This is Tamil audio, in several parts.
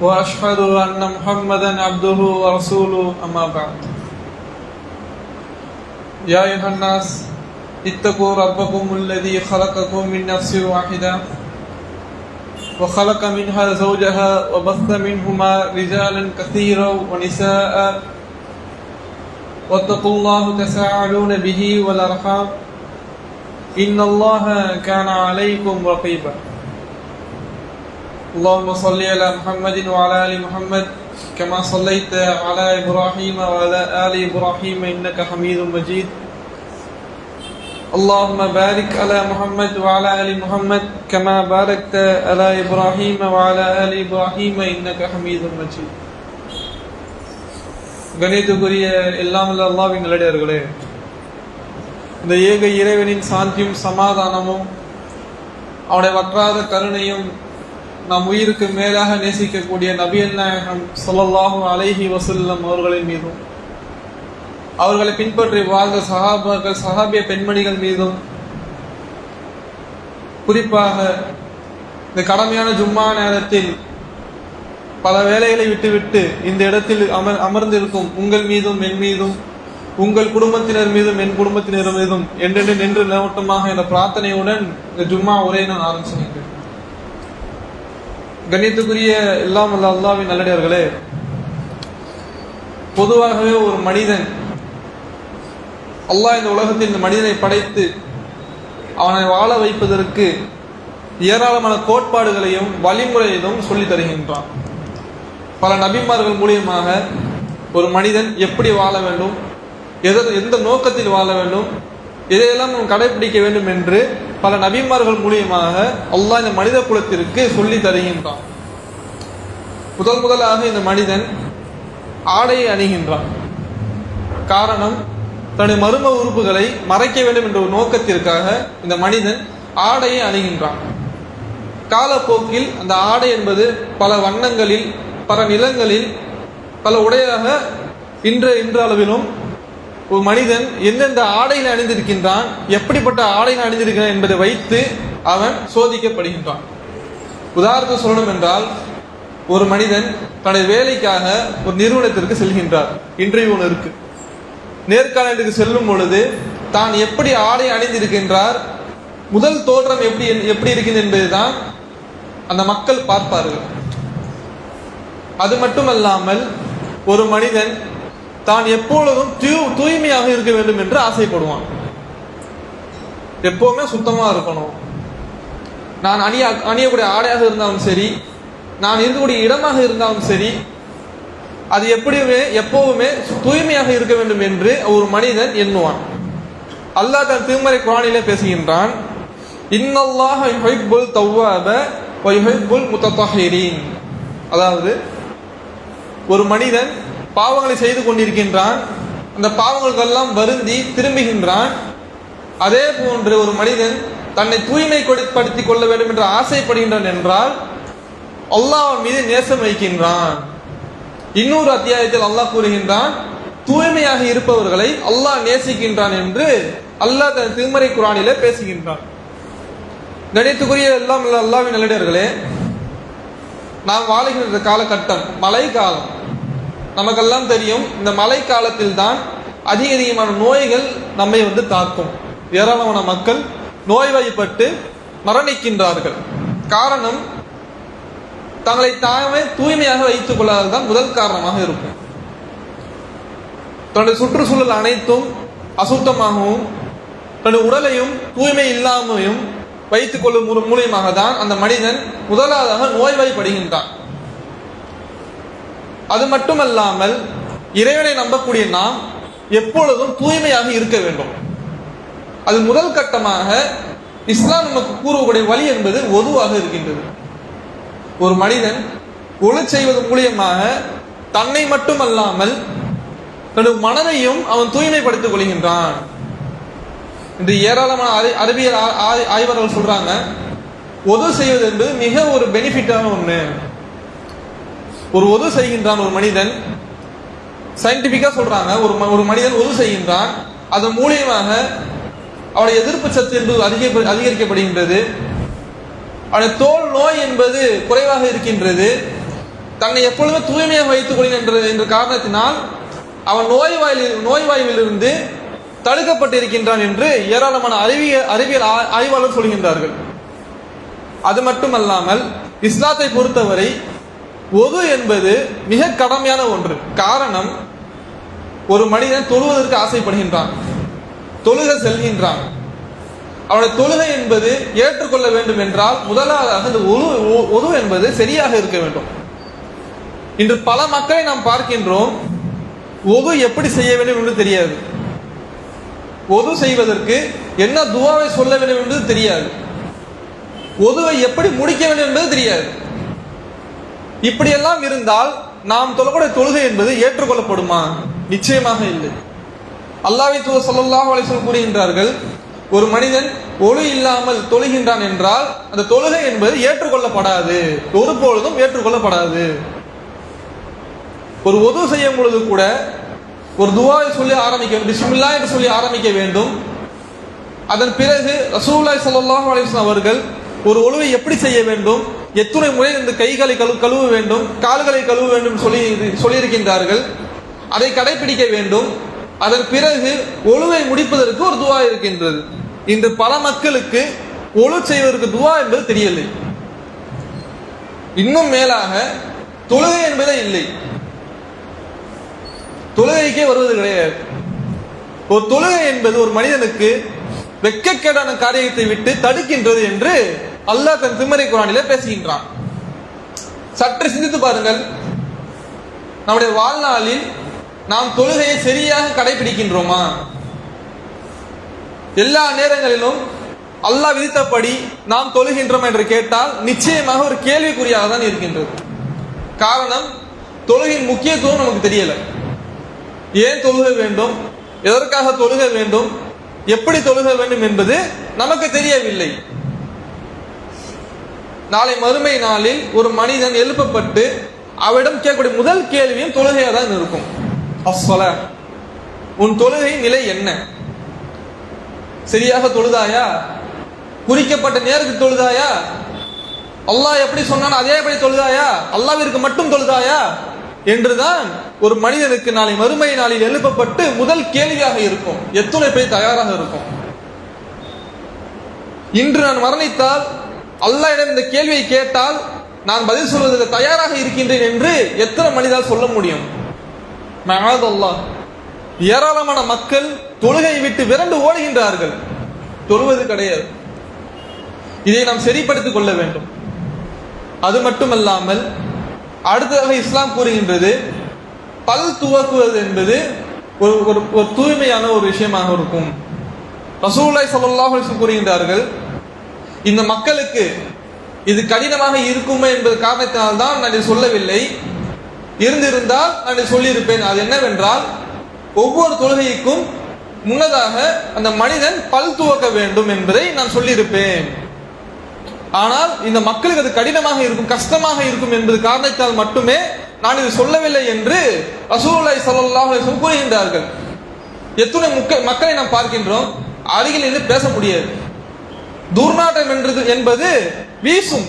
وأشهد أن محمدا عبده ورسوله أما بعد. يا أيها الناس اتقوا ربكم الذي خلقكم من نفس واحدة وخلق منها زوجها وبث منهما رجالا كثيرا ونساء. واتقوا الله تساءلون به والأرحام. إن الله كان عليكم رقيبا. اللهم صل على محمد وعلى ال محمد كما صليت على ابراهيم وعلى ال ابراهيم انك حميد مجيد اللهم بارك على محمد وعلى ال محمد كما باركت على ابراهيم وعلى ال ابراهيم انك حميد مجيد கணித்துக்குரிய எல்லாம் வல்ல அல்லாவின் நல்லடியார்களே இந்த ஏக இறைவனின் சாந்தியும் சமாதானமும் அவனுடைய வற்றாத கருணையும் நம் உயிருக்கு மேலாக நேசிக்கக்கூடிய நபியல் நாயகம் சொல்லல்லாஹும் அலைஹி வசல்லம் அவர்களின் மீதும் அவர்களை பின்பற்றி வாழ்ந்த சஹாபாக்கள் சகாபிய பெண்மணிகள் மீதும் குறிப்பாக இந்த கடமையான ஜும்மா நேரத்தில் பல வேலைகளை விட்டுவிட்டு இந்த இடத்தில் அமர் அமர்ந்திருக்கும் உங்கள் மீதும் என் மீதும் உங்கள் குடும்பத்தினர் மீதும் என் குடும்பத்தினர் மீதும் என்றென்று நின்று நிலவட்டமாக என்ற பிரார்த்தனையுடன் இந்த ஜும்மா உரையை நான் ஆரம்பிச்சேன் கண்ணியத்துக்குரிய எல்லாம் அல்ல அல்லாவின் நல்லடியார்களே பொதுவாகவே ஒரு மனிதன் அல்லாஹ் இந்த உலகத்தில் இந்த மனிதனை படைத்து அவனை வாழ வைப்பதற்கு ஏராளமான கோட்பாடுகளையும் வழிமுறையையும் சொல்லி தருகின்றான். பல நபிமார்கள் மூலியமாக ஒரு மனிதன் எப்படி வாழ வேண்டும் எதை எந்த நோக்கத்தில் வாழ வேண்டும் இதையெல்லாம் கடைபிடிக்க வேண்டும் என்று பல நபிமார்கள் மூலியமாக அல்லாஹ் இந்த மனித குலத்திற்கு சொல்லி தருகின்றான். முதல் முதலாக இந்த மனிதன் ஆடையை அணிகின்றான். காரணம் தன்னுடைய மர்ம உறுப்புகளை மறைக்க வேண்டும் என்ற ஒரு நோக்கத்திற்காக இந்த மனிதன் ஆடையை அணிகின்றான். காலப்போக்கில் அந்த ஆடை என்பது பல வண்ணங்களில் பல நிலங்களில் பல உடையாக இன்று இன்ற அளவிலும் ஒரு மனிதன் எந்தெந்த ஆடையில் அணிந்திருக்கின்றான் எப்படிப்பட்ட ஆடையில் அணிந்திருக்கிறான் என்பதை வைத்து அவன் சோதிக்கப்படுகின்றான். உதாரணத்தை சொல்லணும் என்றால் ஒரு மனிதன் தனது வேலைக்காக ஒரு நிறுவனத்திற்கு செல்கின்றார் இன்டர்வியூ ஒன்று இருக்கு. நேர்காணலுக்கு செல்லும் பொழுது தான் எப்படி ஆடை அணிந்திருக்கின்றார் முதல் தோற்றம் எப்படி எப்படி இருக்கின்றது என்பதுதான் அந்த மக்கள் பார்ப்பார்கள். அது மட்டுமல்லாமல் ஒரு மனிதன் தான் எப்பொழுதும் தூய்மையாக இருக்க வேண்டும் என்று ஆசைப்படுவான். எப்பவுமே சுத்தமா இருக்கணும். நான் அணிய அணியக்கூடிய ஆடையாக இருந்தாலும் சரி நான் இருக்கக்கூடிய இடமாக இருந்தாலும் சரி அது எப்படியுமே எப்பவுமே தூய்மையாக இருக்க வேண்டும் என்று ஒரு மனிதன் எண்ணுவான். அல்லாஹ் தன் திருமறை குரானிலே பேசுகின்றான் இன்னல்லாஹ் யுஹிப்புல் தவ்வாப வ முத்தத்தஹீரின் அதாவது ஒரு மனிதன் பாவங்களை செய்து கொண்டிருக்கின்றான். அந்த பாவங்களுக்கெல்லாம் வருந்தி திரும்புகின்றான். அதே போன்று ஒரு மனிதன் தன்னை தூய்மை கொடுப்படுத்திக் கொள்ள வேண்டும் என்று ஆசைப்படுகின்றான் என்றால் அல்லாஹ் மீது நேசம் வைக்கின்றான். இன்னொரு அத்தியாயத்தில் அல்லாஹ் கூறுகின்றான் தூய்மையாக இருப்பவர்களை அல்லாஹ் நேசிக்கின்றான் என்று அல்லாஹ் தன் திருமறை குரானிலே பேசுகின்றான். கணித்துக்குரிய எல்லாம் அல்லாவின் நல்லடர்களே நாம் வாழுகின்ற காலகட்டம் மழை காலம். நமக்கெல்லாம் தெரியும் இந்த மழை காலத்தில் தான் அதிக அதிகமான நோய்கள் நம்மை வந்து தாக்கும். ஏராளமான மக்கள் நோய்வாய்ப்பட்டு மரணிக்கின்றார்கள். காரணம் தங்களை தாமே தூய்மையாக வைத்துக் கொள்ளாததான் முதல் காரணமாக இருக்கும். தன்னுடைய சுற்றுச்சூழல் அனைத்தும் அசுத்தமாகவும் தன்னுடைய உடலையும் தூய்மை இல்லாமையும் வைத்துக் கொள்ளும் மூலியமாக தான் அந்த மனிதன் முதலாவதாக நோய்வாய்ப்படுகின்றான். அது மட்டுமல்லாமல் இறைவனை நம்பக்கூடிய நாம் எப்பொழுதும் தூய்மையாக இருக்க வேண்டும். அது முதல் கட்டமாக இஸ்லாம் நமக்கு கூறக்கூடிய வழி என்பது ஒதுவாக இருக்கின்றது. ஒரு மனிதன் ஒளி செய்வது மூலியமாக தன்னை மட்டுமல்லாமல் தனது மனதையும் அவன் தூய்மைப்படுத்திக் கொள்கின்றான். இந்த ஏராளமான அறி- அறிவியல் ஆ- சொல்றாங்க ஒது செய்வது என்பது மிக ஒரு பெனிஃபிட்டான ஒன்று ஒரு ஒது செய்கின்றான் ஒரு மனிதன். சயின்டிபிக்கா சொல்றாங்க ஒரு ம- ஒரு மனிதன் ஒது செய்கின்றான். அதன் மூலியமாக அவருடைய எதிர்ப்பு சத்து என்பது அதிக அதிகரிக்கப்படுகின்றது. அவருடைய தோல் நோய் என்பது குறைவாக இருக்கின்றது. தன்னை எப்பொழுதுமே தூய்மையாக வைத்துக் கொள்கின்ற என்ற காரணத்தினால் அவன் நோய்வாயில் நோய்வாய்விலிருந்து தடுக்கப்பட்டிருக்கின்றான் என்று ஏராளமான அறிவியல் அறிவியல் ஆய்வாளர் சொல்கின்றார்கள். அது மட்டுமல்லாமல் இஸ்லாத்தை பொறுத்தவரை ஒது என்பது மிக கடமையான ஒன்று. காரணம் ஒரு மனிதன் தொழுவதற்கு ஆசைப்படுகின்றான் தொழுக செல்கின்றான். அவனுடைய தொழுகை என்பது ஏற்றுக்கொள்ள வேண்டும் என்றால் முதலாவதாக இந்த ஒது ஒது என்பது சரியாக இருக்க வேண்டும். இன்று பல மக்களை நாம் பார்க்கின்றோம் ஒது எப்படி செய்ய வேண்டும் என்று தெரியாது. ஒது செய்வதற்கு என்ன துவாவை சொல்ல வேண்டும் என்பது தெரியாது. ஒதுவை எப்படி முடிக்க வேண்டும் என்பது தெரியாது. இப்படியெல்லாம் இருந்தால் நாம் தொழக்கூடிய தொழுகை என்பது ஏற்றுக்கொள்ளப்படுமா? நிச்சயமாக இல்லை. அல்லாஹ்வின் தூதர் ஸல்லல்லாஹு அலிசல் கூறுகின்றார்கள் ஒரு மனிதன் ஒளி இல்லாமல் தொழுகின்றான் என்றால் அந்த தொழுகை என்பது ஏற்றுக்கொள்ளப்படாது. ஒருபொழுதும் ஏற்றுக்கொள்ளப்படாது. ஒரு உதவு செய்யும் பொழுது கூட ஒரு துவாவை சொல்லி ஆரம்பிக்க வேண்டும் பிஸ்மில்லா என்று சொல்லி ஆரம்பிக்க வேண்டும். அதன் பிறகு ரசூல்லாய் சல்லாஹ் அலிஸ்லாம் அவர்கள் ஒரு ஒழுவை எப்படி செய்ய வேண்டும்? எத்தனை முறை இந்த கைகளை கழு கழுவ வேண்டும் கால்களை கழுவ வேண்டும் சொல்லி சொல்லியிருக்கின்றார்கள். அதை கடைபிடிக்க வேண்டும். அதன் பிறகு ஒழுவை முடிப்பதற்கு ஒரு துவா இருக்கின்றது. இன்று பல மக்களுக்கு ஒழு செய்வதற்கு துவா என்பது தெரியலை இன்னும் மேலாக தொழுகை என்பதே இல்லை. தொழுகைக்கே வருவது கிடையாது. ஒரு தொழுகை என்பது ஒரு மனிதனுக்கு வெட்கக்கேடான காரியத்தை விட்டு தடுக்கின்றது என்று அல்லாஹ் தன் திருமறை குரானில பேசுகின்றான். சற்று சிந்தித்து பாருங்கள். நம்முடைய வாழ்நாளில் நாம் தொழுகையை சரியாக கடைபிடிக்கின்றோமா? எல்லா நேரங்களிலும் அல்லாஹ் விதித்தபடி நாம் தொழுகின்றோம் என்று கேட்டால் நிச்சயமாக ஒரு கேள்விக்குறியாக தான் இருக்கின்றது. காரணம் தொழுகையின் முக்கியத்துவம் நமக்கு தெரியல. ஏன் தொழுக வேண்டும்? எதற்காக தொழுக வேண்டும்? எப்படி தொழுக வேண்டும் என்பது நமக்கு தெரியவில்லை. நாளை மறுமை நாளில் ஒரு மனிதன் எழுப்பப்பட்டு அவரிடம் கேட்கக்கூடிய முதல் கேள்வியும் தொழுகையாக தான் இருக்கும். அஸ்ஸல உன் தொழுகை நிலை என்ன? சரியாக தொழுதாயா? குறிக்கப்பட்ட நேரத்துக்கு தொழுதாயா? அல்லாஹ் எப்படி சொன்னான் அதே படி தொழுதாயா? அல்லாவிற்கு மட்டும் தொழுதாயா? என்றுதான் ஒரு மனிதனுக்கு நாளை மறுமை நாளில் எழுப்பப்பட்டு முதல் கேள்வியாக இருக்கும். எத்துணை பேர் தயாராக இருக்கும்? இன்று நான் மரணித்தால் அல்லாஹ்விடம் இந்த கேள்வியை கேட்டால் நான் பதில் சொல்வதற்கு தயாராக இருக்கின்றேன் என்று எத்தனை மனிதால் சொல்ல முடியும்? மகாதல்லாஹ் ஏராளமான மக்கள் தொழுகையை விட்டு விரண்டு ஓடுகின்றார்கள். தொழுவது கிடையாது. இதை நாம் சரிப்படுத்திக் கொள்ள வேண்டும். அது மட்டுமல்லாமல் அடுத்ததாக இஸ்லாம் கூறுகின்றது பல் துவக்குவது என்பது ஒரு ஒரு தூய்மையான ஒரு விஷயமாக இருக்கும். ரசூல்லாய் ஸல்லல்லாஹு கூறுகின்றார்கள் இந்த மக்களுக்கு இது கடினமாக இருக்குமே என்பது காரணத்தினால் தான் நான் இதை சொல்லவில்லை. இருந்திருந்தால் நான் சொல்லியிருப்பேன். அது என்னவென்றால் ஒவ்வொரு தொழுகைக்கும் முன்னதாக அந்த மனிதன் பல் துவக்க வேண்டும் என்பதை நான் சொல்லியிருப்பேன். ஆனால் இந்த மக்களுக்கு அது கடினமாக இருக்கும் கஷ்டமாக இருக்கும் என்பது காரணத்தால் மட்டுமே நான் இது சொல்லவில்லை என்று அசூலை ஸல்லல்லாஹு கூறுகின்றார்கள். எத்தனை மக்களை நாம் பார்க்கின்றோம் அருகில் நின்று பேச முடியாது. துர்நாற்றம் என்றது என்பது வீசும்.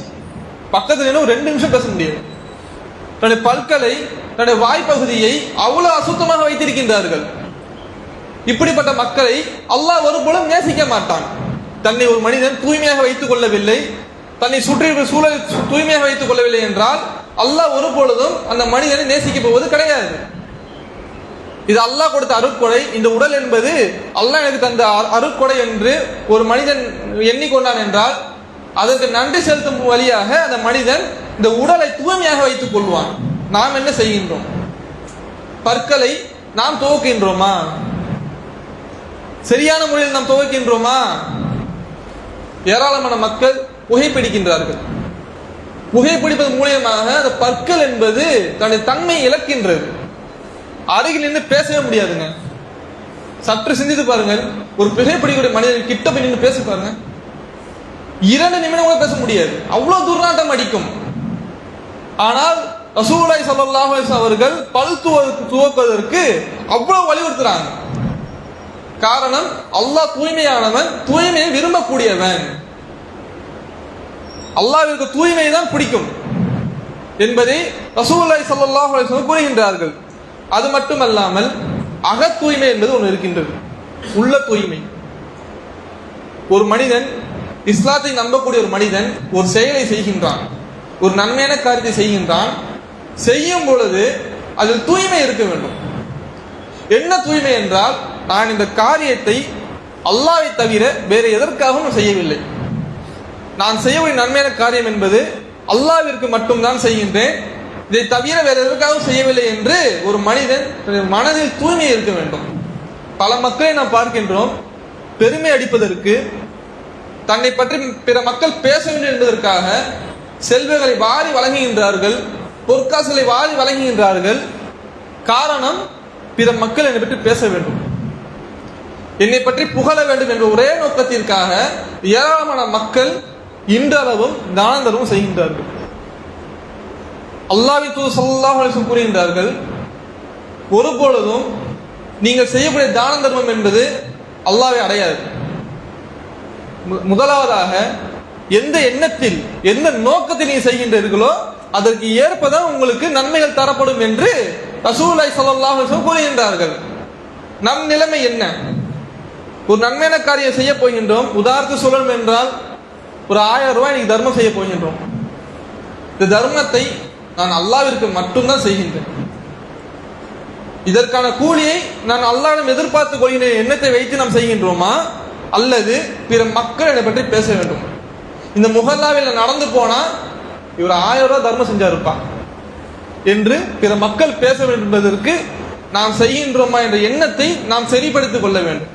பக்கத்துல நின்று ரெண்டு நிமிஷம் பேச முடியாது தன்னுடைய பற்களை தன்னுடைய வாய்ப்பகுதியை அவ்வளவு அசுத்தமாக வைத்திருக்கின்றார்கள். இப்படிப்பட்ட மக்களை அல்லாஹ் ஒருபொழுதும் நேசிக்க மாட்டான். தன்னை ஒரு மனிதன் தூய்மையாக வைத்துக் கொள்ளவில்லை. தன்னை சுற்றி சூழல் தூய்மையாக வைத்துக் கொள்ளவில்லை என்றால் அல்லாஹ் ஒரு பொழுதும் அந்த மனிதனை நேசிக்க போவது கிடையாது. இது அல்லாஹ் கொடுத்த அருட்கொடை. இந்த உடல் என்பது அல்லாஹ் எனக்கு தந்த அரு- அருட்கொடை என்று ஒரு மனிதன் எண்ணிக்கொண்டான் என்றால் அதற்கு நன்றி செலுத்தும் வழியாக அந்த மனிதன் இந்த உடலை தூய்மையாக வைத்துக் கொள்வான். நாம் என்ன செய்கின்றோம்? பற்களை நாம் துவக்கின்றோமா? சரியான முறையில் நாம் துவக்கின்றோமா? ஏராளமான மக்கள் புகைப்பிடிக்கின்றார்கள். புகைப்பிடிப்பது மூலியமாக அந்த பற்கள் என்பது தன்னுடைய தன்மை இழக்கின்றது. அருகில் நின்று பேசவே முடியாதுங்க. சற்று சிந்தித்து பாருங்கள். ஒரு பிழைப்படிக்கூடிய மனிதன் கிட்ட போய் நின்று பேசி பாருங்க. இரண்டு நிமிடம் கூட பேச முடியாது. அவ்வளவு துர்நாட்டம் அடிக்கும். ஆனால் ரசூலாய் சல்லாஹ் அவர்கள் பல் துவ- துவக்குவதற்கு அவ்வளவு வலியுறுத்துறாங்க. காரணம் அல்லாஹ் தூய்மையானவன் தூய்மையை விரும்பக்கூடியவன். அல்லாவிற்கு தூய்மை தான் பிடிக்கும் என்பதை ரசூலாய் சல்லாஹ் கூறுகின்றார்கள். அது மட்டுமல்லாமல் அகத் தூய்மை என்பது ஒன்று இருக்கின்றது. உள்ள தூய்மை. ஒரு மனிதன் இஸ்லாத்தை நம்பக்கூடிய ஒரு மனிதன் ஒரு செயலை செய்கின்றான். ஒரு நன்மையான காரியத்தை செய்கின்றான். செய்யும் பொழுது அதில் தூய்மை இருக்க வேண்டும். என்ன தூய்மை என்றால் நான் இந்த காரியத்தை அல்லாவை தவிர வேறு எதற்காகவும் செய்யவில்லை. நான் செய்யக்கூடிய நன்மையான காரியம் என்பது அல்லாவிற்கு மட்டும்தான் செய்கின்றேன். இதை தவிர வேறு எதற்காகவும் செய்யவில்லை என்று ஒரு மனிதன் மனதில் தூய்மை இருக்க வேண்டும். பல மக்களை நாம் பார்க்கின்றோம். பெருமை அடிப்பதற்கு தன்னை பற்றி பிற மக்கள் பேச வேண்டும் என்பதற்காக செல்வங்களை வாரி வழங்குகின்றார்கள் பொற்காசுகளை வாரி வழங்குகின்றார்கள். காரணம் பிற மக்கள் என்னை பற்றி பேச வேண்டும். என்னை பற்றி புகழ வேண்டும் என்ற ஒரே நோக்கத்திற்காக ஏராளமான மக்கள் இன்றளவும் தானந்தரவும் செய்கின்றார்கள். அல்லாவி தூது ஸல்லல்லாஹு கூறுகின்றார்கள் ஒருபொழுதும் நீங்கள் செய்யக்கூடிய தான தர்மம் என்பது அல்லாவை அடையாது. மு- முதலாவதாக எந்த எண்ணத்தில் எந்த நோக்கத்தில் நீங்க செய்கின்றீர்களோ அதற்கு ஏற்பதான் உங்களுக்கு நன்மைகள் தரப்படும் என்று ரசூலை ஸல்லல்லாஹு கூறுகின்றார்கள். நம் நிலைமை என்ன? ஒரு நன்மையான காரியம் செய்ய போகின்றோம். உதாரணத்து சொல்லணும் என்றால் ஒரு ஆயிரம் ரூபாய் இன்னைக்கு தர்மம் செய்ய போகின்றோம். இந்த தர்மத்தை நான் அல்லாவிற்கு மட்டும்தான் செய்கின்றேன். இதற்கான கூலியை நான் அல்லாவிடம் எதிர்பார்த்து கொள்கின்ற எண்ணத்தை வைத்து நாம் செய்கின்றோமா? அல்லது பிற மக்கள் என்னை பற்றி பேச வேண்டும். இந்த முகல்லாவில் நடந்து போனா இவர் ஆயிரம் ரூபாய் தர்மம் செஞ்சாருப்பா. என்று பிற மக்கள் பேச வேண்டும் என்பதற்கு நாம் செய்கின்றோமா என்ற எண்ணத்தை நாம் சரிப்படுத்திக் கொள்ள வேண்டும்.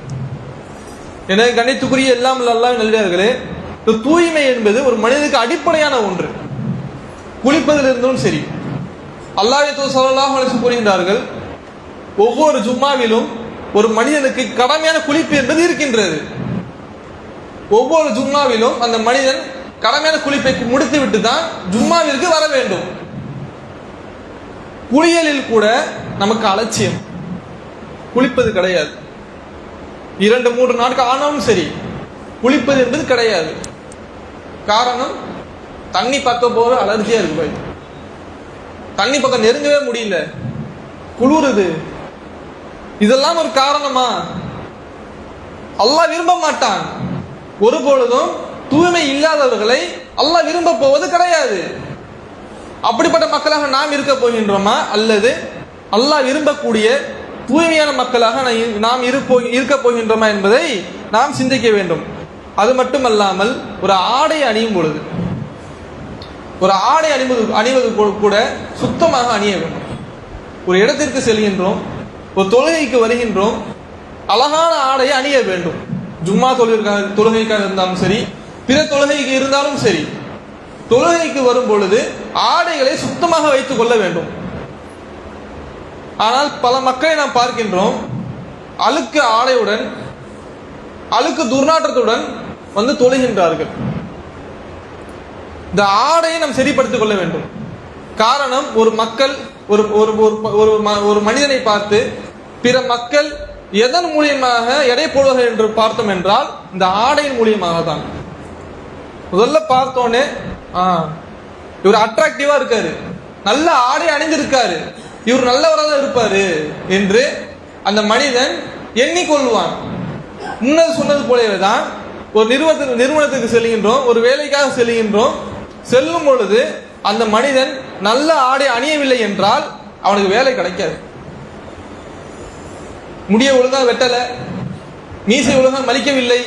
எனவே கணித்துக்குரிய எல்லாம் அல்லாஹ் நல்லவர்களே இந்த தூய்மை என்பது ஒரு மனிதனுக்கு அடிப்படையான ஒன்று. குளிப்பதில் இருந்தும் சரி. அல்லாஹ் சல்லாஹ் அலிசு கூறுகின்றார்கள் ஒவ்வொரு ஜும்மாவிலும் ஒரு மனிதனுக்கு கடமையான குளிப்பு என்பது இருக்கின்றது. ஒவ்வொரு ஜும்மாவிலும் அந்த மனிதன் கடமையான குளிப்பை முடித்து விட்டு தான் ஜும்மாவிற்கு வர வேண்டும். குளியலில் கூட நமக்கு அலட்சியம். குளிப்பது கிடையாது. இரண்டு மூன்று நாட்கள் ஆனாலும் சரி குளிப்பது என்பது கிடையாது. காரணம் தண்ணி பக்கம் போக அலர்ஜியா இருக்கு பாய். தண்ணி பக்கம் நெருங்கவே முடியல. குளிருது. இதெல்லாம் ஒரு காரணமா? அல்லாஹ் விரும்ப மாட்டான். ஒரு பொழுதும் தூய்மை இல்லாதவர்களை அல்லாஹ் விரும்ப போவது கிடையாது. அப்படிப்பட்ட மக்களாக நாம் இருக்க போகின்றோமா? அல்லது அல்லாஹ் விரும்பக்கூடிய தூய்மையான மக்களாக நாம் இருப்போ இருக்க போகின்றோமா என்பதை நாம் சிந்திக்க வேண்டும். அது மட்டுமல்லாமல் ஒரு ஆடை அணியும் பொழுது. ஒரு ஆடை அணிவது அணிவது கூ- கூட சுத்தமாக அணிய வேண்டும். ஒரு இடத்திற்கு செல்கின்றோம் ஒரு தொழுகைக்கு வருகின்றோம் அழகான ஆடையை அணிய வேண்டும். ஜும்மா தொழுகைக்காக தொழுகைக்காக இருந்தாலும் சரி பிற தொழுகைக்கு இருந்தாலும் சரி தொழுகைக்கு வரும் பொழுது ஆடைகளை சுத்தமாக வைத்துக் கொள்ள வேண்டும். ஆனால் பல மக்களை நாம் பார்க்கின்றோம் அழுக்கு ஆடையுடன் அழுக்கு துர்நாற்றத்துடன் வந்து தொழுகின்றார்கள். இந்த ஆடையை நாம் சரிப்படுத்திக் கொள்ள வேண்டும். காரணம் ஒரு மக்கள் ஒரு ஒரு ஒரு ஒரு ம- ஒரு மனிதனை பார்த்து பிற மக்கள் எதன் மூலியமாக எடை போடுவார்கள் என்று பார்த்தோம் என்றால் இந்த ஆடையின் மூலியமாக தான். முதல்ல பார்த்தோன்னே ஆ இவர் அட்ராக்டிவா இருக்காரு. நல்ல ஆடை அணிந்திருக்காரு. இவர் நல்லவராக தான் இருப்பாரு என்று அந்த மனிதன் எண்ணிக்கொள்வான். முன்னர் சொன்னது போலவே தான் ஒரு நிறுவனத்துக்கு நிறுவனத்துக்கு செல்கின்றோம் ஒரு வேலைக்காக செல்கின்றோம் செல்லும் பொழுது அந்த மனிதன் நல்ல ஆடை அணியவில்லை என்றால் அவனுக்கு வேலை கிடைக்காது. முடிய ஒழுங்கா வெட்டல மீசை ஒழுங்கா மலிக்கவில்லை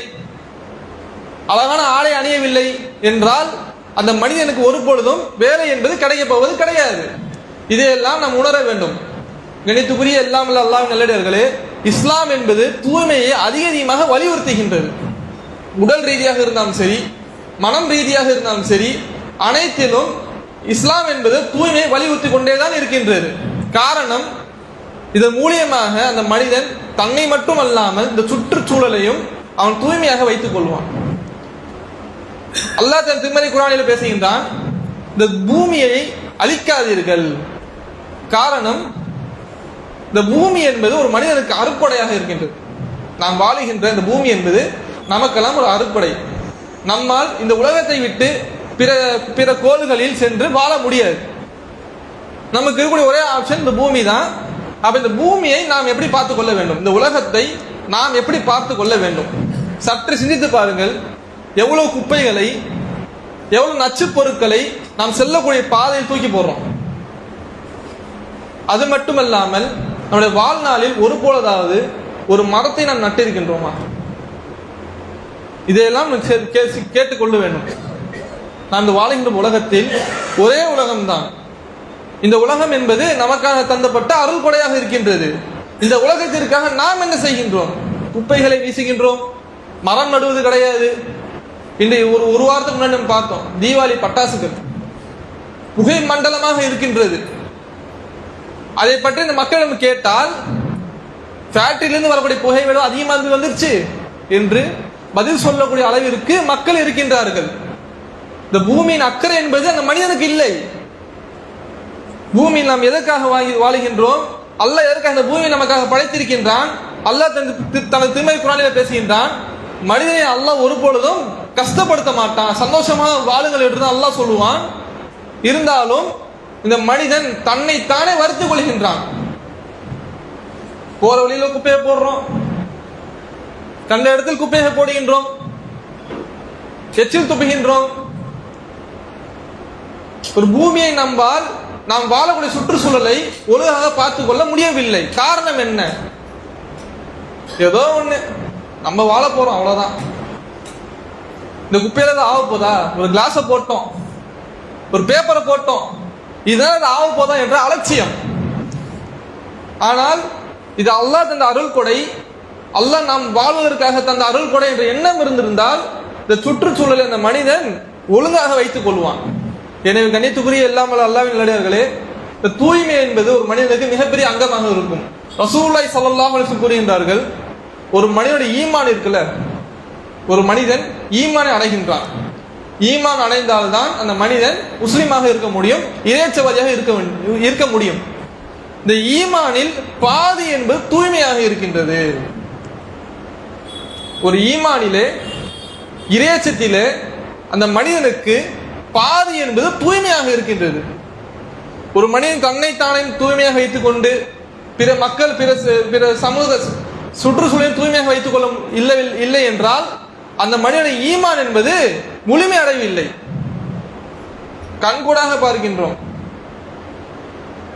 அழகான ஆடை அணியவில்லை என்றால் அந்த மனிதனுக்கு ஒரு பொழுதும் வேலை என்பது கிடைக்கப் போவது கிடையாது. இதையெல்லாம் நாம் உணர வேண்டும். கணித்துக்குரிய எல்லாம் அல்லாஹ் நல்லடர்களே இஸ்லாம் என்பது தூய்மையை அதிக அதிகமாக வலியுறுத்துகின்றது. உடல் ரீதியாக இருந்தாலும் சரி மனம் ரீதியாக இருந்தாலும் சரி அனைத்திலும் இஸ்லாம் என்பது தூய்மையை வலியுறுத்தி கொண்டேதான் இருக்கின்றது. காரணம் இதன் மூலியமாக அந்த மனிதன் தன்னை மட்டும் அல்லாமல் இந்த சுற்றுச்சூழலையும் அவன் தூய்மையாக வைத்துக் கொள்வான். அல்லாஹ் தன் திருமறை குரானில் பேசுகின்றான் இந்த பூமியை அழிக்காதீர்கள். காரணம் இந்த பூமி என்பது ஒரு மனிதனுக்கு அறுப்படையாக இருக்கின்றது. நாம் வாழுகின்ற இந்த பூமி என்பது நமக்கெல்லாம் ஒரு அறுப்படை. நம்மால் இந்த உலகத்தை விட்டு பிற பிற கோள்களில் சென்று வாழ முடியாது. நமக்கு இருக்கக்கூடிய ஒரே ஆப்ஷன் இந்த பூமி தான். அப்ப இந்த பூமியை நாம் எப்படி பார்த்து கொள்ள வேண்டும்? இந்த உலகத்தை நாம் எப்படி பார்த்து கொள்ள வேண்டும்? சற்று சிந்தித்து பாருங்கள். எவ்வளவு குப்பைகளை எவ்வளவு நச்சு பொருட்களை நாம் செல்லக்கூடிய பாதையில் தூக்கி போடுறோம். அது மட்டுமல்லாமல் நம்முடைய வாழ்நாளில் ஒரு போலதாவது ஒரு மரத்தை நாம் நட்டிருக்கின்றோமா? இதையெல்லாம் கே- கேட்டுக்கொள்ள வேண்டும். நாம் இந்த வாழ்கின்ற உலகத்தில் ஒரே உலகம்தான். இந்த உலகம் என்பது நமக்காக தந்தப்பட்ட அருள் கொடையாக இருக்கின்றது. இந்த உலகத்திற்காக நாம் என்ன செய்கின்றோம்? குப்பைகளை வீசுகின்றோம். மரம் நடுவது கிடையாது. இன்று ஒரு ஒரு வாரத்துக்கு முன்னாடி நம்ம பார்த்தோம் தீபாவளி பட்டாசுகள். புகை மண்டலமாக இருக்கின்றது. அதை பற்றி இந்த மக்களிடம் கேட்டால் ஃபேக்டரியிலிருந்து வரக்கூடிய புகை விட அதிகமாக இருந்து வந்துருச்சு என்று பதில் சொல்லக்கூடிய அளவிற்கு மக்கள் இருக்கின்றார்கள். இந்த பூமியின் அக்கறை என்பது அந்த மனிதனுக்கு இல்லை. பூமியில் நாம் எதற்காக வாங்கி வாழுகின்றோம்? அல்லாஹ் எதற்காக இந்த பூமியை நமக்காக படைத்திருக்கின்றான்? அல்லாஹ் தனது தனது திருமதி குரானில பேசுகின்றான் மனிதனை அல்லாஹ் ஒரு பொழுதும் கஷ்டப்படுத்த மாட்டான் சந்தோஷமாக வாழுங்கள் என்று தான் அல்லாஹ் சொல்லுவான். இருந்தாலும் இந்த மனிதன் தன்னைத்தானே வருத்திக் கொள்கின்றான். போற வழியில குப்பையை போடுறோம். கண்ட இடத்தில் குப்பையை போடுகின்றோம். எச்சில் துப்புகின்றோம். ஒரு பூமியை நம்பால் நாம் வாழக்கூடிய சுற்றுச்சூழலை ஒழுங்காக பார்த்து கொள்ள முடியவில்லை. காரணம் என்ன? ஏதோ ஒண்ணு. நம்ம வாழ போறோம் அவ்வளவுதான். இந்த குப்பையில ஏதாவது ஆக போதா? ஒரு கிளாஸை போட்டோம். ஒரு பேப்பரை போட்டோம். இதனால அது ஆக போதா என்ற அலட்சியம். ஆனால் இது அல்லாஹ் தந்த அருள் கொடை. அல்லாஹ் நாம் வாழ்வதற்காக தந்த அருள் கொடை என்ற எண்ணம் இருந்திருந்தால் இந்த சுற்றுச்சூழலை அந்த மனிதன் ஒழுங்காக வைத்துக் கொள்வான். எனவே கண்ணியத்துக்குரிய இல்லாமல் அல்லாவின் நிலையர்களே இந்த தூய்மை என்பது ஒரு மனிதனுக்கு மிகப்பெரிய அங்கமாக இருக்கும். ரசூலுல்லாஹி ஸல்லல்லாஹு கூறுகின்றார்கள் ஒரு மனிதனுடைய ஈமான் இருக்குல்ல ஒரு மனிதன் ஈமானை அடைகின்றான். ஈமான் அடைந்தால்தான் அந்த மனிதன் முஸ்லீமாக இருக்க முடியும் இறைச்சவாதியாக இருக்க இருக்க முடியும். இந்த ஈமானில் பாதி என்பது தூய்மையாக இருக்கின்றது. ஒரு ஈமானிலே இறைச்சத்திலே அந்த மனிதனுக்கு பாதி என்பது தூய்மையாக இருக்கின்றது. ஒரு மனிதன் தன்னைத்தானே தானே தூய்மையாக வைத்துக் கொண்டு பிற மக்கள் பிற பிற சமூக சுற்றுச்சூழலையும் தூய்மையாக வைத்துக் கொள்ள இல்லை இல்லை என்றால் அந்த மனிதனுடைய ஈமான் என்பது முழுமை அடையவில்லை. கண்கூடாக பார்க்கின்றோம்.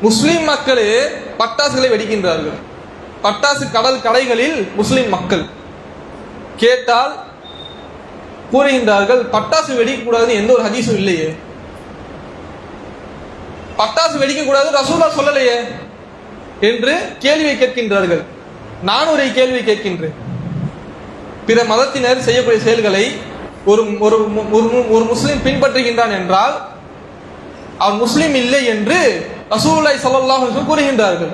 முஸ்லிம் மக்களே பட்டாசுகளை வெடிக்கின்றார்கள். பட்டாசு கடல் கடைகளில் முஸ்லிம் மக்கள். கேட்டால் கூறுகின்றார்கள் பட்டாசு வெடிக்கக்கூடாதுன்னு எந்த ஒரு ஹதீஸும் இல்லையே. பட்டாசு வெடிக்கக்கூடாது ரசூலா சொல்லலையே என்று கேள்வியை கேட்கின்றார்கள். நான் ஒரு கேள்வி கேட்கின்றேன். பிற மதத்தினர் செய்யக்கூடிய செயல்களை ஒரு ஒரு முஸ்லீம் ஒரு பின்பற்றுகின்றான் என்றால் அவன் முஸ்லீம் இல்லை என்று ரசூலாய் சொல்லலாம் என்று கூறுகின்றார்கள்.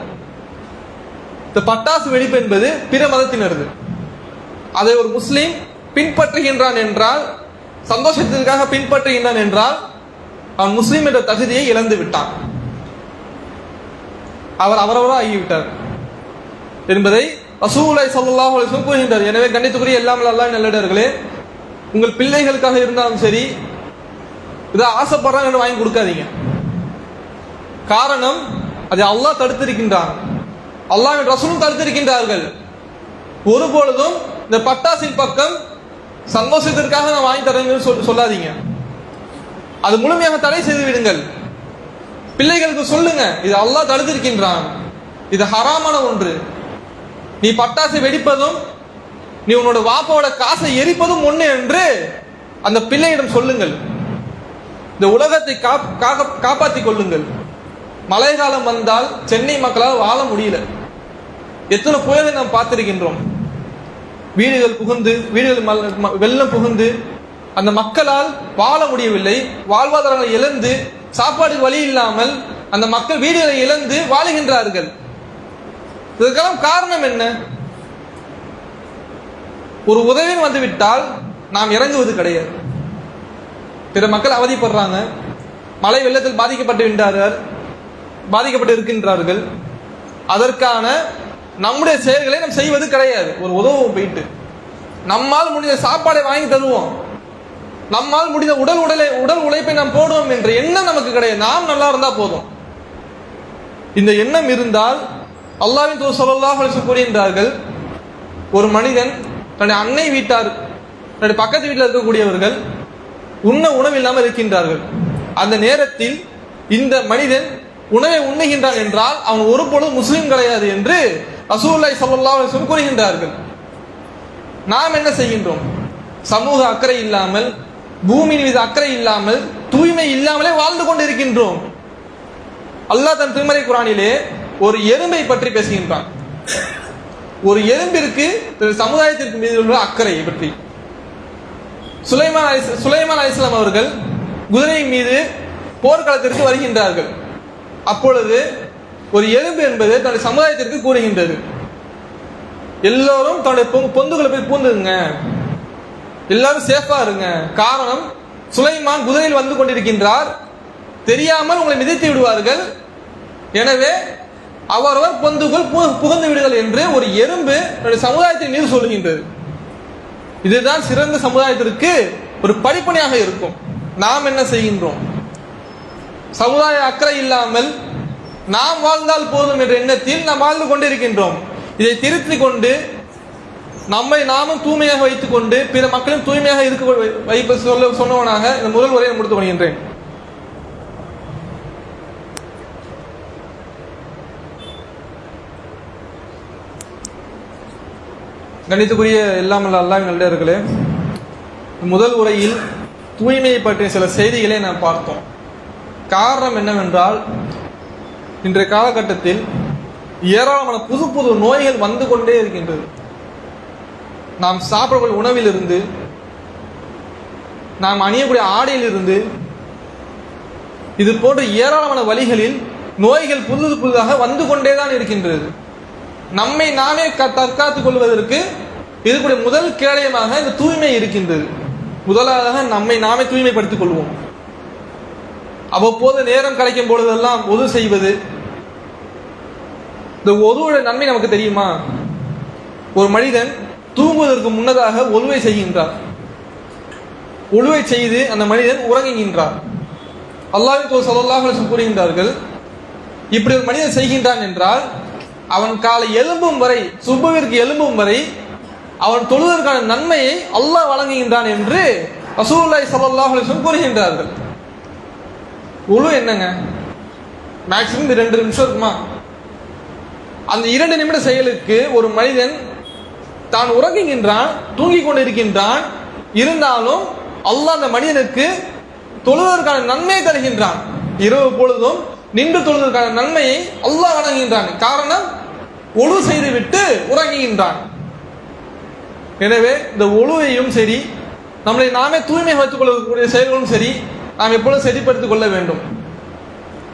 இந்த பட்டாசு வெடிப்பு என்பது பிற மதத்தினரது. அதை ஒரு முஸ்லீம் பின்பற்றுகின்றான் என்றால் சந்தோஷத்திற்காக பின்பற்றுகின்றான் என்றால் அவன் முஸ்லீம் என்ற தகுதியை இழந்து விட்டான். அவர் அவரவராக ஆகிவிட்டார் என்பதை ரசூலுல்லாஹி சொல்லலாம் அலைஹி வஸல்லம் கூறுகின்றார். எனவே கண்டித்துக்குரிய எல்லாம் அல்லா நல்லடர்களே உங்கள் பிள்ளைகளுக்காக இருந்தாலும் சரி இதை ஆசைப்படுறாங்க வாங்கி கொடுக்காதீங்க. காரணம் அதை அல்லாஹ் தடுத்திருக்கின்றான். அல்லாஹ் ரசூலும் தடுத்திருக்கின்றார்கள். ஒருபொழுதும் இந்த பட்டாசின் பக்கம் சந்தோஷத்திற்காக நான் வாங்கி தரேன்னு சொல் சொல்லாதீங்க. அது முழுமையாக தடை செய்து விடுங்கள். பிள்ளைகளுக்கு சொல்லுங்க இது அல்லாஹ் தடுத்திருக்கின்றான். இது ஹராமான ஒன்று. நீ பட்டாசு வெடிப்பதும் நீ உன்னோட வாப்பாவோட காசை எரிப்பதும் ஒண்ணு என்று அந்த பிள்ளையிடம் சொல்லுங்கள். இந்த உலகத்தை காப்- காப்பாற்றிக் கொள்ளுங்கள். மழை காலம் வந்தால் சென்னை மக்களால் வாழ முடியல. எத்தனை புயலை நாம் பார்த்திருக்கின்றோம். வீடுகள் புகுந்து வீடுகள் ம- வெள்ளம் புகுந்து அந்த மக்களால் வாழ முடியவில்லை. வாழ்வாதாரங்களை இழந்து சாப்பாடுக்கு வழி இல்லாமல் அந்த மக்கள் வீடுகளை இழந்து வாழுகின்றார்கள். இதற்கெல்லாம் காரணம் என்ன? ஒரு உதவின்னு வந்துவிட்டால் நாம் இறங்குவது கிடையாது. பிற மக்கள் அவதிப்படுறாங்க. மழை வெள்ளத்தில் பாதிக்கப்பட்டு விட்டார்கள் பாதிக்கப்பட்டு இருக்கின்றார்கள். அதற்கான நம்முடைய செயல்களை நாம் செய்வது கிடையாது. ஒரு உதவும் போயிட்டு நம்மால் முடிந்த சாப்பாடை வாங்கி தருவோம். நம்மால் முடிந்த உடல் உடலை உடல் உழைப்பை நாம் போடுவோம் என்ற எண்ணம் நமக்கு கிடையாது. நாம் நல்லா இருந்தா போதும். இந்த எண்ணம் இருந்தால் அல்லாவின் தூர் ஸல்லல்லாஹு கூறுகின்றார்கள் ஒரு மனிதன் தன்னுடைய அன்னை வீட்டார் தன்னுடைய பக்கத்து வீட்டில் இருக்கக்கூடியவர்கள் உண்ண உணவு இல்லாமல் இருக்கின்றார்கள். அந்த நேரத்தில் இந்த மனிதன் உணவை உண்ணுகின்றான் என்றால் அவன் ஒரு பொழுது முஸ்லீம் கிடையாது என்று ரசூலுல்லாஹி ஸல்லல்லாஹு அலைஹி கூறுகின்றார்கள். நாம் என்ன செய்கின்றோம்? சமூக அக்கறை இல்லாமல் பூமியின் மீது அக்கறை இல்லாமல் தூய்மை இல்லாமலே வாழ்ந்து கொண்டிருக்கின்றோம். அல்லாஹ் தன் திருமறை குரானிலே ஒரு எறும்பை பற்றி பேசுகின்றான். ஒரு எறும்பிற்கு சமுதாயத்திற்கு மீது உள்ள அக்கறையை பற்றி. சுலைமான் அலி சுலைமான் அலிஸ்லாம் அவர்கள் குதிரை மீது போர்க்களத்திற்கு வருகின்றார்கள். அப்பொழுது ஒரு எறும்பு என்பது தன்னுடைய சமுதாயத்திற்கு கூறுகின்றது. எல்லோரும் தன்னுடைய பொந்துகளை போய் பூந்துங்க எல்லாரும் சேஃபா இருங்க. காரணம் சுலைமான் குதிரையில் வந்து கொண்டிருக்கின்றார். தெரியாமல் உங்களை மிதித்து விடுவார்கள். எனவே அவரவர் பொந்துக்குள் புகுந்து விடுங்கள் என்று ஒரு எறும்பு தன்னுடைய சமுதாயத்தின் மீது சொல்லுகின்றது. இதுதான் சிறந்த சமுதாயத்திற்கு ஒரு படிப்பனையாக இருக்கும். நாம் என்ன செய்கின்றோம்? சமுதாய அக்கறை இல்லாமல் நாம் வாழ்ந்தால் போதும் என்ற எண்ணத்தில் நாம் வாழ்ந்து கொண்டிருக்கின்றோம். இதை திருத்திக் கொண்டு நம்மை நாமும் தூய்மையாக வைத்துக் கொண்டு பிற மக்களும் தூய்மையாக இருக்க வைப்ப சொல்ல சொன்னவனாக இந்த முதல் உரையை முடித்துக் கொள்கின்றேன். கணித்துக்குரிய இல்லாமல் அல்லாஹ் நல்லர்களே முதல் உரையில் தூய்மையை பற்றிய சில செய்திகளை நாம் பார்த்தோம். காரணம் என்னவென்றால் இன்றைய காலகட்டத்தில் ஏராளமான புது புது நோய்கள் வந்து கொண்டே இருக்கின்றது. நாம் சாப்பிடக்கூடிய உணவிலிருந்து நாம் அணியக்கூடிய ஆடையிலிருந்து இது போன்ற ஏராளமான வழிகளில் நோய்கள் புது புதிதாக வந்து கொண்டே தான் இருக்கின்றது. நம்மை நாமே க- தற்காத்துக் கொள்வதற்கு இதுக்குடைய முதல் கேடயமாக இந்த தூய்மை இருக்கின்றது. முதலாக நம்மை நாமே தூய்மைப்படுத்திக் கொள்வோம். அவ்வப்போது நேரம் கிடைக்கும் பொழுதெல்லாம் ஒது செய்வது. இந்த ஒதுவோட நன்மை நமக்கு தெரியுமா? ஒரு மனிதன் தூங்குவதற்கு முன்னதாக ஒழுவை செய்கின்றார். ஒழுவை செய்து அந்த மனிதன் உறங்குகின்றார். அல்லாஹ் சல்லாஹ் கூறுகின்றார்கள் இப்படி ஒரு மனிதன் செய்கின்றான் என்றால் அவன் காலை எலும்பும் வரை சுபவிற்கு எலும்பும் வரை அவன் தொழுவதற்கான நன்மையை அல்லாஹ் வழங்குகின்றான் என்று ரசூலுல்லாஹி ஸல்லல்லாஹு கூறுகின்றார்கள். உழு என்னங்க? மேக்ஸிமம் ரெண்டு நிமிஷம் இருக்குமா? அந்த இரண்டு நிமிட செயலுக்கு ஒரு மனிதன் தான் உறங்குகின்றான் தூங்கிக் கொண்டிருக்கின்றான் இருந்தாலும் அல்லாஹ் அந்த மனிதனுக்கு தொழுவதற்கான நன்மையை தருகின்றான். இரவு பொழுதும் நின்று தொழுவதற்கான நன்மையை அல்லாஹ் வழங்குகின்றான். காரணம் ஒழு செய்துவிட்டு உறங்குகின்றான். எனவே இந்த ஒழுவையும் சரி நம்மளை நாமே தூய்மை வைத்துக் கொள்ளக்கூடிய செயல்களும் சரி நாம் எப்பொழுதும் சரிப்படுத்திக் கொள்ள வேண்டும்.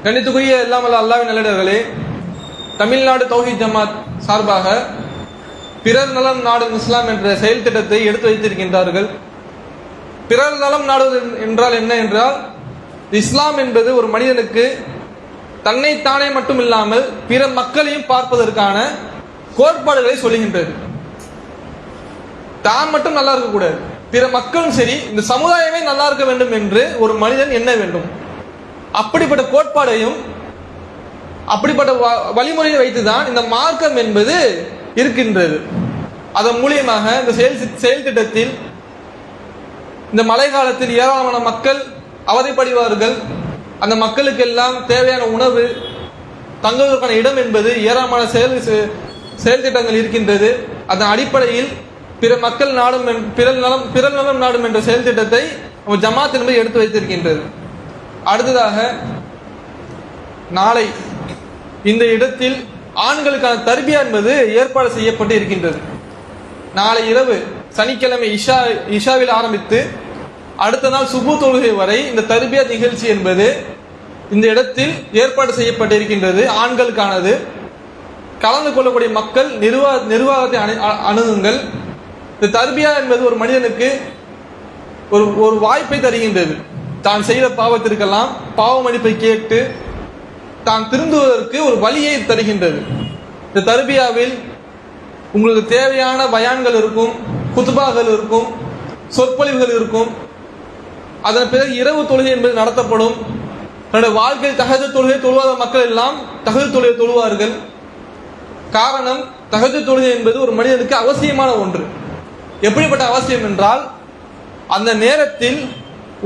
கணித்துக்குரிய இல்லாமல் அல்லாவின் நல்லடர்களே தமிழ்நாடு தௌஹி ஜமாத் சார்பாக பிறர் நலம் நாடும் இஸ்லாம் என்ற செயல் திட்டத்தை எடுத்து வைத்திருக்கின்றார்கள். பிறர் நலம் நாடுவது என்றால் என்ன என்றால் இஸ்லாம் என்பது ஒரு மனிதனுக்கு தன்னைத்தானே மட்டும் இல்லாமல் பிற மக்களையும் பார்ப்பதற்கான கோட்பாடுகளை சொல்லுகின்றது. தான் மட்டும் நல்லா இருக்கக்கூடாது. பிற மக்களும் சரி இந்த சமுதாயமே நல்லா இருக்க வேண்டும் என்று ஒரு மனிதன் எண்ண வேண்டும்? அப்படிப்பட்ட கோட்பாடையும் அப்படிப்பட்ட வ- வழிமுறையை வைத்துதான் இந்த மார்க்கம் என்பது இருக்கின்றது. அதன் மூலியமாக இந்த செயல் செயல் திட்டத்தில் இந்த மழை காலத்தில் ஏராளமான மக்கள் அவதிப்படுவார்கள். அந்த மக்களுக்கெல்லாம் தேவையான உணவு தங்குவதற்கான இடம் என்பது ஏராளமான செயல் செ- செயல் திட்டங்கள் இருக்கின்றது. அதன் அடிப்படையில் பிற மக்கள் நாடும் பிறல் நலம் பிறல் நலம் நாடும் என்ற செயல் திட்டத்தை ஜமாத் என்பது எடுத்து வைத்திருக்கின்றது. அடுத்ததாக நாளை இந்த இடத்தில் ஆண்களுக்கான தர்பியா என்பது ஏற்பாடு செய்யப்பட்டு இருக்கின்றது. நாளை இரவு சனிக்கிழமை இஷா இஷாவில் ஆரம்பித்து அடுத்த நாள் சுபு தொழுகை வரை இந்த தர்பியா நிகழ்ச்சி என்பது இந்த இடத்தில் ஏற்பாடு செய்யப்பட்டிருக்கின்றது ஆண்களுக்கானது. கலந்து கொள்ளக்கூடிய மக்கள் நிர்வாக நிர்வாகத்தை அணு- அணுகுங்கள். இந்த தர்பியா என்பது ஒரு மனிதனுக்கு ஒரு ஒரு வாய்ப்பை தருகின்றது. தான் செய்த பாவத்திற்கெல்லாம் பாவ மன்னிப்பை கேட்டு தான் திருந்துவதற்கு ஒரு வழியை தருகின்றது. இந்த தர்பியாவில் உங்களுக்கு தேவையான பயான்கள் இருக்கும் குத்துபாக்கள் இருக்கும் சொற்பொழிவுகள் இருக்கும். அதன் பிறகு இரவு தொழுகை என்பது நடத்தப்படும். தன்னுடைய வாழ்க்கையில் தகஜ தொழுகை தொழுவாத மக்கள் எல்லாம் தகஜ தொழுகை தொழுவார்கள். காரணம் தகஜ தொழுகை என்பது ஒரு மனிதனுக்கு அவசியமான ஒன்று. எப்படிப்பட்ட அவசியம் என்றால் அந்த நேரத்தில்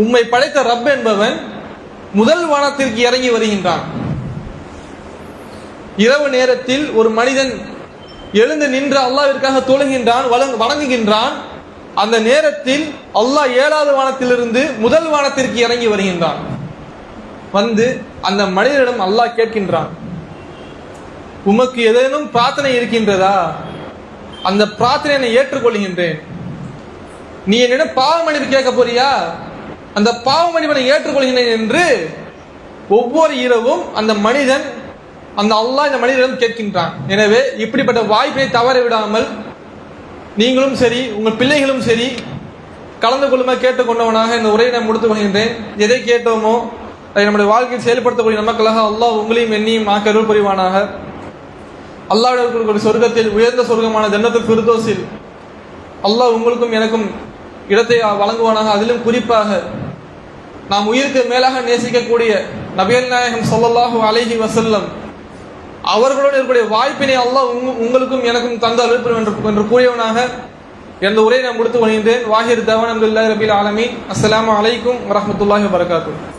உம்மை படைத்த ரப் என்பவன் முதல் வானத்திற்கு இறங்கி வருகின்றான். இரவு நேரத்தில் ஒரு மனிதன் எழுந்து நின்று அல்லாவிற்காக தொழுகின்றான் வணங்குகின்றான். அந்த நேரத்தில் அல்லாஹ் ஏழாவது வானத்திலிருந்து முதல் வானத்திற்கு இறங்கி வருகின்றான். வந்து அந்த மனிதனிடம் அல்லாஹ் கேட்கின்றான் உமக்கு ஏதேனும் பிரார்த்தனை இருக்கின்றதா? அந்த பிரார்த்தனையை ஏற்றுக்கொள்கின்றேன். நீ என்னிடம் பாவ மன்னிப்பு கேட்க போறியா? அந்த பாவ மன்னிப்பை ஏற்றுக்கொள்கிறேன் என்று ஒவ்வொரு இரவும் அந்த மனிதன் அந்த அல்லாஹ் இந்த மனிதனிடம் கேட்கின்றான். எனவே இப்படிப்பட்ட வாய்ப்பை தவற விடாமல் நீங்களும் சரி உங்கள் பிள்ளைகளும் சரி கலந்து கொள்ளுமா கேட்டுக்கொண்டவனாக இந்த உரையை நான் முடித்துக் கொள்கின்றேன். எதை கேட்டோமோ அதை நம்முடைய வாழ்க்கையில் செயல்படுத்தக்கூடிய நமக்களாக அல்லாஹ் உங்களையும் என்னையும் ஆக்கருள் புரிவானாக. அல்லாவிடக்கூடிய இருக்கக்கூடிய சொர்க்கத்தில் உயர்ந்த சொர்க்கமான ஜன்னத்து ஃபிர்தோஸில் அல்லாஹ் உங்களுக்கும் எனக்கும் இடத்தை வழங்குவானாக அதிலும் குறிப்பாக நாம் உயிருக்கு மேலாக நேசிக்கக்கூடிய நபியல் நாயகம் சொல்லல்லாஹு அலைஹி வசல்லம் அவர்களோடு இருக்கக்கூடிய வாய்ப்பினை அல்லாஹ் உங்களுக்கும் எனக்கும் தந்து அழுப்பு என்று என்று கூறியவனாக எனது உரையை நான் முடித்து வணிந்தேன் வாஹிர் தவன் அப்துல்லாஹி ரபில் ஆலமி அஸ்லாம் அலைக்கும் வரமத்துல்லாஹி வரகாத்தூர்